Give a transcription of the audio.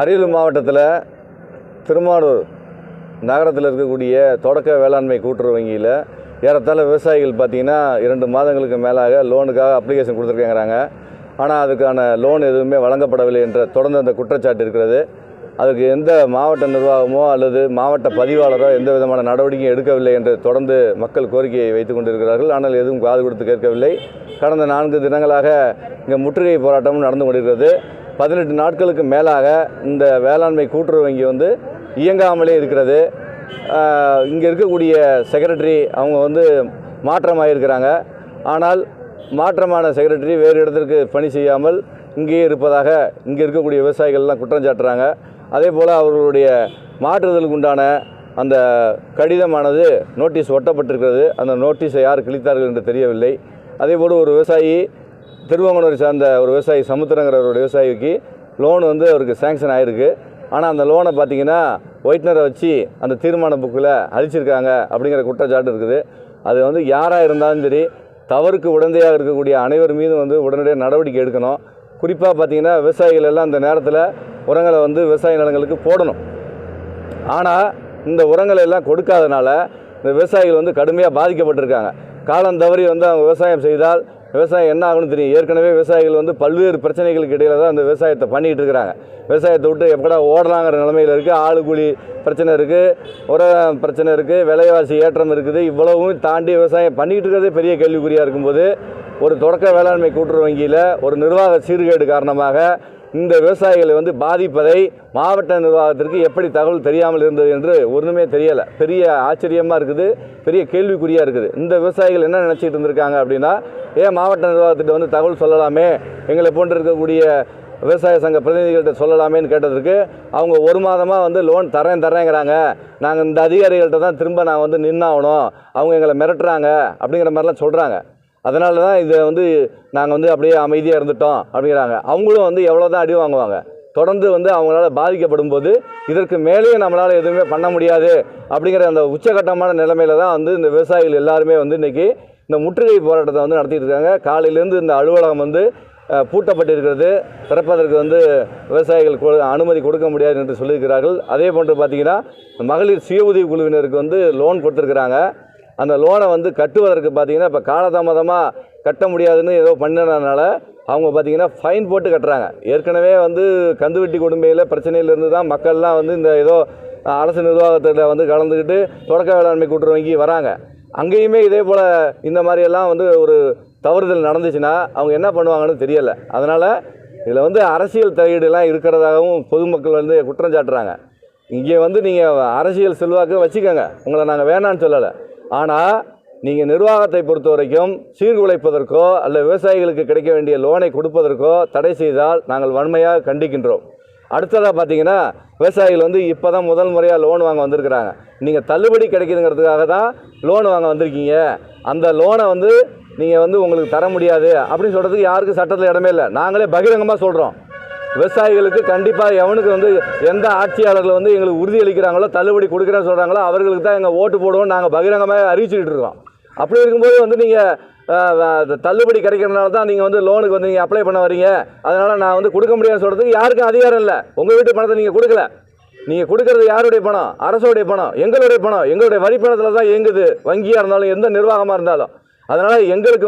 அரியலூர் மாவட்டத்தில் திருமானூர் நகரத்தில் இருக்கக்கூடிய தொடக்க வேளாண்மை கூட்டுறவு வங்கியில் ஏறத்தாழ விவசாயிகள் பார்த்தீங்கன்னா இரண்டு மாதங்களுக்கு மேலாக லோனுக்காக அப்ளிகேஷன் கொடுத்துருக்கேங்கிறாங்க. ஆனால் அதுக்கான லோன் எதுவுமே வழங்கப்படவில்லை என்ற தொடர்ந்து அந்த குற்றச்சாட்டு இருக்கிறது. அதுக்கு எந்த மாவட்ட நிர்வாகமோ அல்லது மாவட்ட பதிவாளரோ எந்த விதமான நடவடிக்கையும் எடுக்கவில்லை என்று தொடர்ந்து மக்கள் கோரிக்கையை வைத்து கொண்டிருக்கிறார்கள். ஆனால் எதுவும் காது கொடுத்து கேட்கவில்லை. கடந்த நான்கு தினங்களாக இங்கே முற்றுகை போராட்டமும் நடந்து கொண்டிருக்கிறது. பதினெட்டு நாட்களுக்கு மேலாக இந்த வேளாண்மை கூட்டுறவு வங்கி வந்து இயங்காமலே இருக்கிறது. இங்கே இருக்கக்கூடிய செக்ரட்டரி அவங்க வந்து மாற்றமாயிருக்கிறாங்க ஆனால் மாற்றமான செக்ரட்டரி வேறு இடத்திற்கு பணி செய்யாமல் இங்கேயே இருப்பதாக இங்கே இருக்கக்கூடிய விவசாயிகள்லாம் குற்றம் சாட்டுறாங்க. அதே போல் அவர்களுடைய மாற்றுதலுக்கு உண்டான அந்த கடிதமானது நோட்டீஸ் ஒட்டப்பட்டிருக்கிறது. அந்த நோட்டீஸை யார் கிழித்தார்கள் என்று தெரியவில்லை. அதே போல் ஒரு விவசாயி திருவங்கனூரை சார்ந்த ஒரு விவசாயி சமுத்திரங்கிற ஒரு விவசாயிக்கு லோன் வந்து அவருக்கு சேங்ஷன் ஆகிருக்கு ஆனால் அந்த லோனை பார்த்தீங்கன்னா ஒயிட்னரை வச்சு அந்த தீர்மான புக்கில் அழிச்சிருக்காங்க அப்படிங்கிற குற்றச்சாட்டு இருக்குது. அது வந்து யாராக இருந்தாலும் சரி தவறுக்கு உடந்தையாக இருக்கக்கூடிய அனைவர் மீதும் வந்து உடனடியாக நடவடிக்கை எடுக்கணும். குறிப்பாக பார்த்தீங்கன்னா விவசாயிகள் எல்லாம் அந்த நேரத்தில் உரங்களை வந்து விவசாய நிலங்களுக்கு போடணும். ஆனால் இந்த உரங்களை எல்லாம் கொடுக்காதனால இந்த விவசாயிகள் வந்து கடுமையாக பாதிக்கப்பட்டிருக்காங்க. காலம் தவறி வந்து அவங்க விவசாயம் செய்தால் விவசாயம் என்ன ஆகும்னு தெரியும். ஏற்கனவே விவசாயிகள் வந்து பல்வேறு பிரச்சனைகளுக்கு இடையில தான் அந்த விவசாயத்தை பண்ணிகிட்டு இருக்கிறாங்க. விவசாயத்தை விட்டு எப்படா ஓடலாங்கிற நிலமையில் இருக்குது ஆளு கூலி பிரச்சனை இருக்குது உர பிரச்சனை இருக்குது விலைவாசி ஏற்றம் இருக்குது. இவ்வளவும் தாண்டி விவசாயம் பண்ணிக்கிட்டு இருக்கிறதே பெரிய கேள்விக்குறியாக இருக்கும்போது ஒரு தொடக்க வேளாண்மை கூட்டுறவு வங்கியில் ஒரு நிர்வாக சீர்கேடு காரணமாக இந்த விவசாயிகளை வந்து பாதிப்பதை மாவட்ட நிர்வாகத்திற்கு எப்படி தகவல் தெரியாமல் இருந்தது என்று ஒன்றுமே தெரியலை. பெரிய ஆச்சரியமாக இருக்குது பெரிய கேள்விக்குறியாக இருக்குது. இந்த விவசாயிகள் என்ன நினச்சிட்டு இருந்திருக்காங்க அப்படின்னா ஏன் மாவட்ட நிர்வாகத்திட்ட வந்து தகவல் சொல்லலாமே? எங்களை போன்று இருக்கக்கூடிய விவசாய சங்க பிரதிநிதிகள்கிட்ட சொல்லலாமேன்னு கேட்டதற்கு அவங்க ஒரு மாதமாக வந்து லோன் தரேன் தரேங்கிறாங்க நாங்கள் இந்த அதிகாரிகள்கிட்ட தான் திரும்ப நாங்கள் வந்து நின்னாகணும். அவங்க எங்களை மிரட்டுறாங்க அப்படிங்கிற மாதிரிலாம் சொல்கிறாங்க அதனால தான் இதை வந்து நாங்கள் வந்து அப்படியே அமைதியாக இருந்துட்டோம் அப்படிங்கிறாங்க. அவங்களும் வந்து எவ்வளோ தான் அடி வாங்குவாங்க. தொடர்ந்து வந்து அவங்களால பாதிக்கப்படும் போது இதற்கு மேலேயும் நம்மளால் எதுவுமே பண்ண முடியாது அப்படிங்கிற அந்த உச்சகட்டமான நிலைமையில தான் வந்து இந்த விவசாயிகள் எல்லாருமே வந்து இன்றைக்கி இந்த முற்றுகை போராட்டத்தை வந்து நடத்திட்டு இருக்காங்க. காலையிலேருந்து இந்த அலுவலகம் வந்து பூட்டப்பட்டிருக்கிறது. திறப்பதற்கு வந்து விவசாயிகள் கொ- அனுமதி கொடுக்க முடியாது என்று சொல்லியிருக்கிறார்கள். அதே போன்று பார்த்திங்கன்னா மகளிர் சுய உதவி குழுவினருக்கு வந்து லோன் கொடுத்துருக்குறாங்க. அந்த லோனை வந்து கட்டுவதற்கு பார்த்தீங்கன்னா இப்போ காலதாமதமாக கட்ட முடியாதுன்னு ஏதோ பண்ணினதுனால அவங்க பார்த்தீங்கன்னா ஃபைன் போட்டு கட்டுறாங்க. ஏற்கனவே வந்து கந்துவெட்டி கொடுமையில் பிரச்சனையிலேருந்து தான் மக்கள்லாம் வந்து இந்த ஏதோ அரசு நிர்வாகத்தில் வந்து கலந்துக்கிட்டு தொடக்க வேளாண்மை கூட்டுறவு வங்கி வராங்க. அங்கேயுமே இதே போல் இந்த மாதிரியெல்லாம் வந்து ஒரு தவறுதல் நடந்துச்சுன்னா அவங்க என்ன பண்ணுவாங்கன்னு தெரியலை. அதனால் இதில் வந்து அரசியல் தலையீடுலாம் இருக்கிறதாகவும் பொதுமக்கள் வந்து குற்றம் சாட்டுறாங்க. இங்கே வந்து நீங்கள் அரசியல் செல்வாக்கு வச்சுக்கோங்க. உங்களை நாங்கள் வேணான்னு சொல்லலை. ஆனால் நீங்கள் நிர்வாகத்தை பொறுத்த வரைக்கும் சீர்குலைப்பதற்கோ அல்ல விவசாயிகளுக்கு கிடைக்க வேண்டிய லோனை கொடுப்பதற்கோ தடை செய்தால் நாங்கள் வன்மையாக கண்டிக்கின்றோம். அடுத்ததாக பார்த்தீங்கன்னா விவசாயிகள் வந்து இப்போ தான் முதல் முறையாக லோன் வாங்க வந்திருக்கிறாங்க. நீங்கள் தள்ளுபடி கிடைக்குதுங்கிறதுக்காக தான் லோன் வாங்க வந்திருக்கீங்க. அந்த லோனை வந்து நீங்கள் வந்து உங்களுக்கு தர முடியாது அப்படின்னு சொல்கிறதுக்கு யாருக்கும் சட்டத்தில் இடமே இல்லை. நாங்களே பகிரங்கமாக சொல்கிறோம் விவசாயிகளுக்கு கண்டிப்பாக எவனுக்கு வந்து எந்த ஆட்சியாளர்கள் வந்து எங்களுக்கு உறுதி அளிக்கிறாங்களோ தள்ளுபடி கொடுக்குறேன்னு சொல்கிறாங்களோ அவர்களுக்கு தான் எங்கள் ஓட்டு போடுவோம் நாங்கள் பகிரங்கமாக அறிவிச்சுக்கிட்டு இருக்கோம். அப்படி இருக்கும்போது வந்து நீங்கள் தள்ளுபடி கிடைக்கிறதுனால தான் நீங்கள் வந்து லோனுக்கு வந்து நீங்கள் அப்ளை பண்ண வரீங்க. அதனால் நான் வந்து கொடுக்க முடியாதுன்னு சொல்கிறதுக்கு யாருக்கும் அதிகாரம் இல்லை. உங்கள் வீட்டு பணத்தை நீங்கள் கொடுக்கல. நீங்கள் கொடுக்கறது யாருடைய பணம்? அரசுடைய பணம். எங்களுடைய பணம். எங்களுடைய வரி பணத்தில் தான் இயங்குது. வங்கியாக இருந்தாலும் எந்த நிர்வாகமாக இருந்தாலும். அதனால் எங்களுக்கு